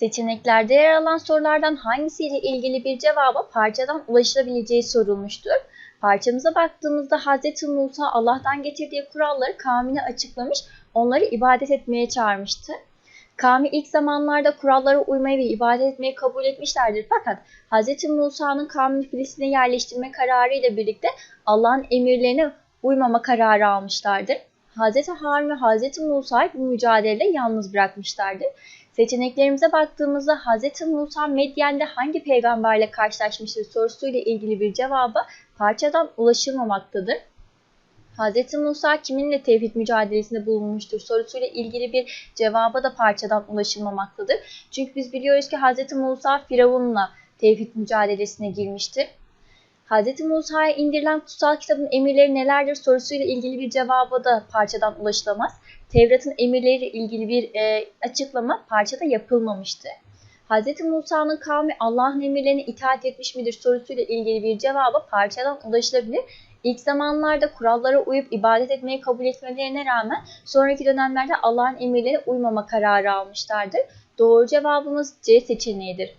Seçeneklerde yer alan sorulardan hangisiyle ilgili bir cevaba parçadan ulaşılabileceği sorulmuştur. Parçamıza baktığımızda Hz. Musa Allah'tan getirdiği kuralları kavmine açıklamış, onları ibadet etmeye çağırmıştı. Kavmi ilk zamanlarda kurallara uymayı ve ibadet etmeyi kabul etmişlerdir fakat Hz. Musa'nın kavmini Filistin'e yerleştirme kararı ile birlikte Allah'ın emirlerine uymama kararı almışlardır. Hz. Harun ve Hz. Musa'yı bu mücadelede yalnız bırakmışlardır. Seçeneklerimize baktığımızda Hz. Musa Medyen'de hangi peygamberle karşılaşmıştır sorusuyla ilgili bir cevaba parçadan ulaşılmamaktadır. Hz. Musa kiminle tevhid mücadelesinde bulunmuştur sorusuyla ilgili bir cevaba da parçadan ulaşılmamaktadır. Çünkü biz biliyoruz ki Hz. Musa Firavun'la tevhid mücadelesine girmiştir. Hz. Musa'ya indirilen kutsal kitabın emirleri nelerdir sorusuyla ilgili bir cevaba da parçadan ulaşılamaz. Tevrat'ın emirleriyle ilgili bir e, açıklama parçada yapılmamıştır. Hz. Musa'nın kavmi Allah'ın emirlerine itaat etmiş midir sorusuyla ilgili bir cevaba parçadan ulaşılabilir. İlk zamanlarda kurallara uyup ibadet etmeyi kabul etmelerine rağmen sonraki dönemlerde Allah'ın emirlerine uymama kararı almışlardır. Doğru cevabımız C seçeneğidir.